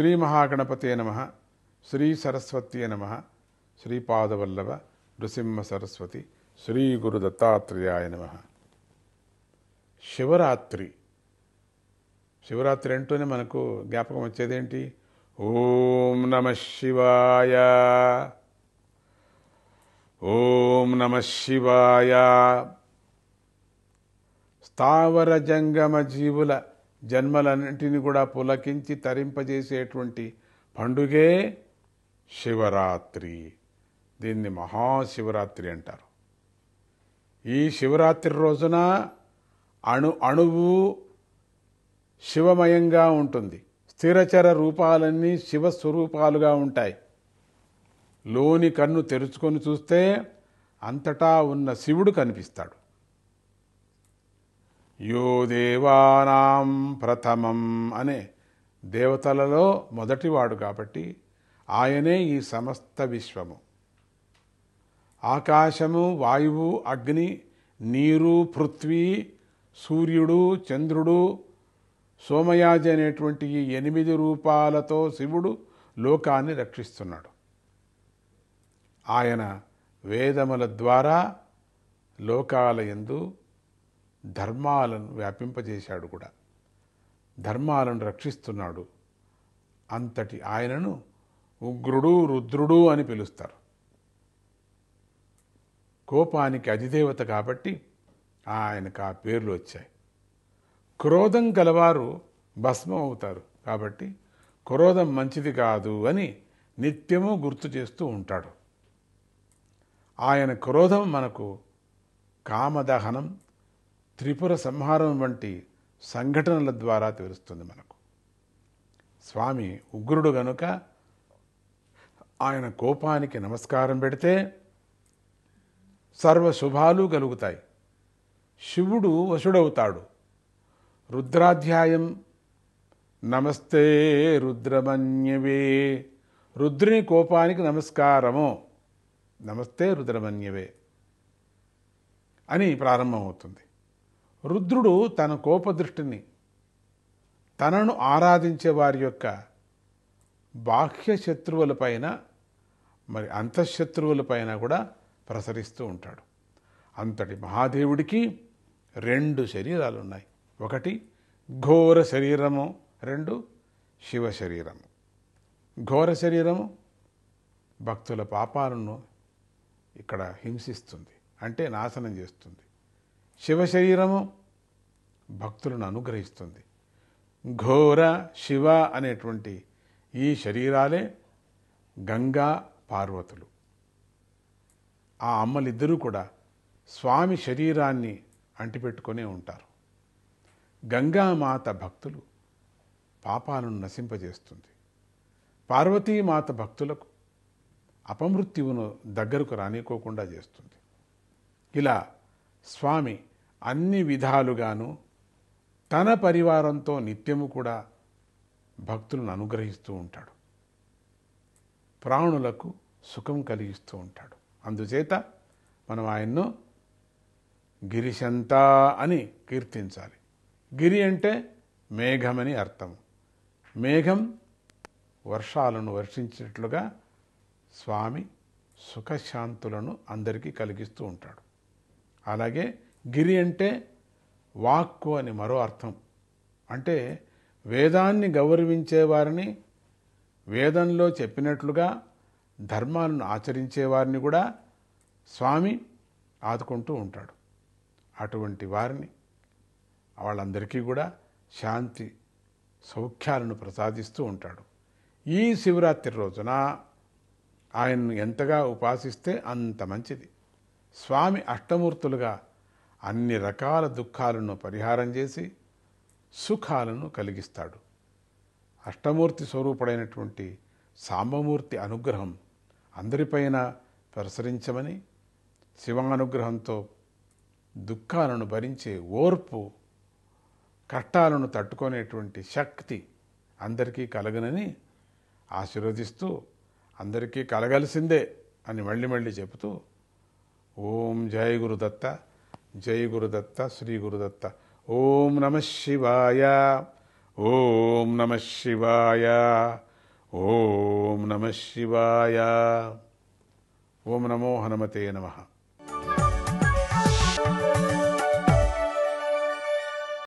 శ్రీ మహాగణపతే నమ. శ్రీ సరస్వత్యే నమ. శ్రీపాదవల్లభ నృసింహ సరస్వతి శ్రీ గురు దత్తాత్రేయాయ నమ. శివరాత్రి. శివరాత్రి అంటూనే మనకు జ్ఞాపకం వచ్చేదేంటి? ఓం నమ శివాయ. ఓం నమ శివాయ. స్థావర జంగమ జీవుల జన్మలన్నింటినీ కూడా పులకించి తరింపజేసేటువంటి పండుగే శివరాత్రి. దీన్ని మహాశివరాత్రి అంటారు. ఈ శివరాత్రి రోజున అణు అణువు శివమయంగా ఉంటుంది. స్థిరచర రూపాలన్నీ శివస్వరూపాలుగా ఉంటాయి. లోని కన్ను తెరుచుకొని చూస్తే అంతటా ఉన్న శివుడు కనిపిస్తాడు. యో దేవానాం ప్రథమం అనే దేవతలలో మొదటివాడు కాబట్టి ఆయనే ఈ సమస్త విశ్వము. ఆకాశము వాయువు అగ్ని నీరు పృథ్వీ సూర్యుడు చంద్రుడు సోమయాజి అనేటువంటి ఈ ఎనిమిది రూపాలతో శివుడు లోకాన్ని రక్షిస్తున్నాడు. ఆయన వేదముల ద్వారా లోకాలయందు ధర్మాలను వ్యాపింపజేశాడు కూడా. ధర్మాలను రక్షిస్తున్నాడు. అంతటి ఆయనను ఉగ్రుడు రుద్రుడు అని పిలుస్తారు. కోపానికి అధిదేవత కాబట్టి ఆయనకు ఆ పేర్లు వచ్చాయి. క్రోధం గలవారు భస్మం అవుతారు కాబట్టి క్రోధం మంచిది కాదు అని నిత్యము గుర్తు చేస్తూ ఉంటాడు. ఆయన క్రోధం మనకు కామదహనం త్రిపుర సంహారం వంటి సంఘటనల ద్వారా తెలుస్తుంది మనకు. స్వామి ఉగ్రుడు గనుక ఆయన కోపానికి నమస్కారం పెడితే సర్వ శుభాలు కలుగుతాయి. శివుడు వశుడవుతాడు. రుద్రాధ్యాయం నమస్తే రుద్రమన్యవే. రుద్రుని కోపానికి నమస్కారము నమస్తే రుద్రమన్యవే అని ప్రారంభమవుతుంది. రుద్రుడు తన కోపదృష్టిని తనను ఆరాధించే వారి యొక్క బాహ్య శత్రువులపైన మరి అంతఃశత్రువులపైన కూడా ప్రసరిస్తూ ఉంటాడు. అంతటి మహాదేవుడికి రెండు శరీరాలు ఉన్నాయి ఒకటి ఘోర శరీరము రెండు శివ శరీరము. ఘోర శరీరము భక్తుల పాపాలను ఇక్కడ హింసిస్తుంది అంటే నాశనం చేస్తుంది. శివ శరీరము భక్తులను అనుగ్రహిస్తుంది. ఘోర శివ అనేటువంటి ఈ శరీరాలే గంగా పార్వతులు. ఆ అమ్మలిద్దరూ కూడా స్వామి శరీరాన్ని అంటిపెట్టుకునే ఉంటారు. గంగామాత భక్తులు పాపాలను నశింపజేస్తుంది. పార్వతీమాత భక్తులకు అపమృత్యువును దగ్గరకు రానికోకుండా చేస్తుంది. ఇలా స్వామి అన్ని విధాలుగాను తన పరివారంతో నిత్యము కూడా భక్తులను అనుగ్రహిస్తూ ఉంటాడు. ప్రాణులకు సుఖం కలిగిస్తూ ఉంటాడు. అందుచేత మనం ఆయన్ను గిరిశంత అని కీర్తించాలి. గిరి అంటే మేఘమని అర్థం మేఘం వర్షాలను వర్షించినట్లుగా స్వామి సుఖశాంతులను అందరికీ కలిగిస్తూ ఉంటాడు. అలాగే గిరి అంటే వాక్కు అని మరో అర్థం. అంటే వేదాన్ని గౌరవించేవారిని వేదంలో చెప్పినట్లుగా ధర్మాలను ఆచరించేవారిని కూడా స్వామి ఆదుకుంటూ ఉంటాడు. అటువంటి వారిని వాళ్ళందరికీ కూడా శాంతి సౌఖ్యాలను ప్రసాదిస్తూ ఉంటాడు. ఈ శివరాత్రి రోజున ఆయన్ను ఎంతగా ఉపాసిస్తే అంత మంచిది. స్వామి అష్టమూర్తులుగా అన్ని రకాల దుఃఖాలను పరిహారం చేసి సుఖాలను కలిగిస్తాడు. అష్టమూర్తి స్వరూపుడైనటువంటి సాంబమూర్తి అనుగ్రహం అందరిపైన ప్రసరించమని శివానుగ్రహంతో దుఃఖాలను భరించే ఓర్పు కష్టాలను తట్టుకునేటువంటి శక్తి అందరికీ కలగనని ఆశీర్వదిస్తూ అందరికీ కలగాల్సిందే అని మళ్ళీ మళ్ళీ చెబుతూ ఓం జయ గురుదత్త. जय गुरुदत्त श्रीगुरुदत्त ॐ नमः शिवाय। ॐ नमः शिवाय। ॐ नमः शिवाय। ॐ नमो हनुमते नमः।